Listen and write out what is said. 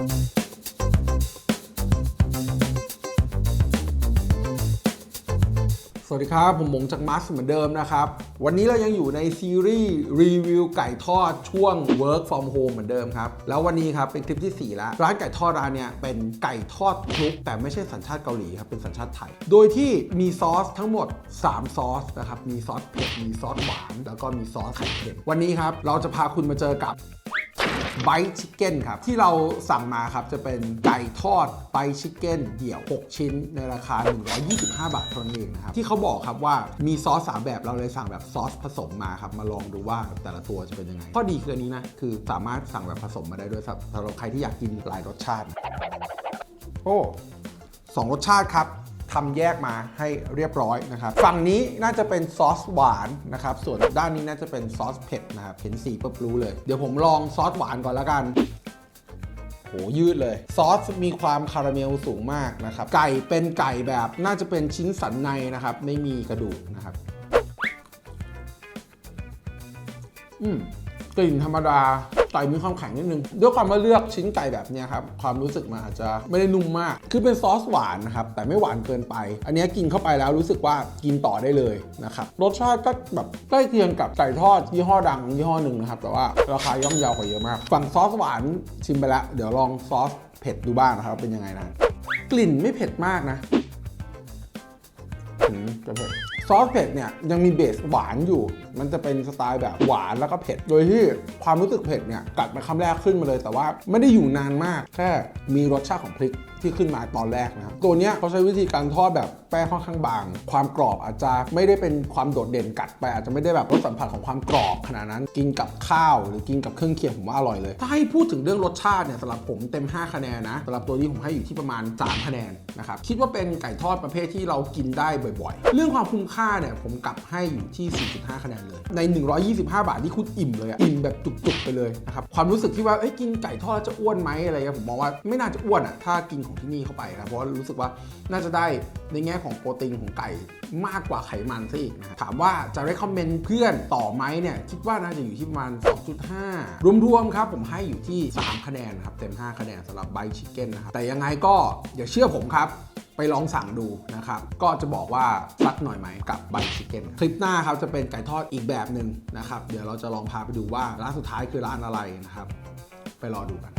สวัสดีครับ ผมหมงจากมัสเหมือนเดิมนะครับ วันนี้เรายังอยู่ในซีรีส์รีวิวไก่ทอดช่วง Work from Home เหมือนเดิมครับ แล้ววันนี้ครับเป็นคลิปที่ 4 แล้ว ร้านไก่ทอดร้านเนี้ยเป็นไก่ทอดคลุก แต่ไม่ใช่สัญชาติเกาหลีครับ เป็นสัญชาติไทย โดยที่มีซอสทั้งหมด 3 ซอสนะครับ มีซอสเผ็ด มีซอสหวาน แล้วก็มีซอสไข่เค็มวันนี้ครับเราจะพาคุณมาเจอกับ ไบชิคเก้นครับ ที่เราสั่งมาครับ จะเป็นไก่ทอดไบชิคเก้นเดี่ยว 6 ชิ้นในราคา 125 บาทเท่านั้นเองนะครับ ที่เขาบอกครับว่ามีซอส 3 แบบเราเลยสั่งแบบซอสผสมมาครับ มาลองดูว่าแต่ละตัวจะเป็นยังไง ข้อดีคืออันนี้นะ คือสามารถสั่งแบบผสมมาได้ด้วยสำหรับใครที่อยากกินหลายรสชาติ โอ้สองรสชาติครับ ทำแยกมาให้เรียบร้อยนะครับฝั่งนี้น่าจะเป็นซอสหวานนะครับส่วนด้านนี้น่าจะเป็นซอสเผ็ดนะครับเห็นสีปุ๊บรู้เลย เดี๋ยวผมลองซอสหวานก่อนล้วกันโหยืดเลย ซอสมีความคาราเมลสูงมากนะครับ ไก่เป็นไก่แบบน่าจะเป็นชิ้นสันในนะครับ ไม่มีกระดูกนะครับ อืมกลิ่นธรรมดา ไก่มีความแข็งนิดนึง ด้วยความว่าเลือกชิ้นไก่แบบนี้ครับ ความรู้สึกมันอาจจะไม่ได้นุ่มมาก คือเป็นซอสหวานนะครับ แต่ไม่หวานเกินไป อันนี้กินเข้าไปแล้วรู้สึกว่ากินต่อได้เลยนะครับ รสชาติก็แบบใกล้เคียงกับไก่ทอดยี่ห้อดังยี่ห้อหนึ่งนะครับ แต่ว่าราคาย่อมเยาวกว่าเยอะมาก ฝั่งซอสหวานชิมไปแล้ว เดี๋ยวลองซอสเผ็ดดูบ้างนะครับ เป็นยังไงนะ กลิ่นไม่เผ็ดมากนะถึงจะเผ็ดซอสเผ็ดเนี่ยยังมีเบสหวานอยู่มันจะเป็นสไตล์แบบหวานแล้วก็เผ็ด โดยที่ความรู้สึกเผ็ดเนี่ยกัดไปคำแรกขึ้นมาเลย แต่ว่าไม่ได้อยู่นานมาก แค่มีรสชาติของพริกที่ขึ้นมาตอนแรกนะครับตัวเนี้ยเขาใช้วิธีการทอดแบบแป้งค่อนข้างบาง ความกรอบอาจจะไม่ได้เป็นความโดดเด่นกัดไป อาจจะไม่ได้แบบรสสัมผัสของความกรอบขนาดนั้นกินกับข้าว หรือกินกับเครื่องเคียงผมว่าอร่อยเลยถ้าให้พูดถึงเรื่องรสชาติเนี่ยสำหรับผมเต็ม 5 คะแนนนะสำหรับตัวนี้ผมให้อยู่ที่ประมาณ 3 คะแนนนะครับคิดว่าเป็นไก่ทอดประเภทที่เรากินได้บ่อย ๆ เรื่องความคุ้มค่าเนี่ยผมกลับให้อยู่ที่ 4.5 คะแนนเลย ใน 125 บาทที่คุณอิ่มเลยอะอิ่มแบบจุกๆไปเลยนะครับความรู้สึกที่ว่าเอ้ยกินไก่ทอดแล้วจะอ้วนไหมอะไรเงี้ยผมมองว่าไม่น่าจะอ้วนอะถ้ากินของที่นี่เข้าไปนะเพราะรู้สึกว่าน่าจะได้ในแง่ของโปรตีนของไก่มากกว่าไขมันซะอีกนะครับถามว่าจะ recommend เพื่อนต่อไหมเนี่ย คิดว่าน่าจะอยู่ที่ประมาณ 2.5 รวมๆครับ ผมให้อยู่ที่ 3 คะแนนครับ เต็ม 5 คะแนนสำหรับไบชิคเก้นนะครับ แต่ยังไงก็อย่าเชื่อผมครับ ไปลองสั่งดูนะครับ ก็จะบอกว่าซักหน่อยไหมกับไบชิคเก้นคลิปหน้าครับจะเป็นไก่ทอดอีกแบบหนึ่งนะครับ เดี๋ยวเราจะลองพาไปดูว่าร้านสุดท้ายคือร้านอะไรนะครับ ไปรอดูกัน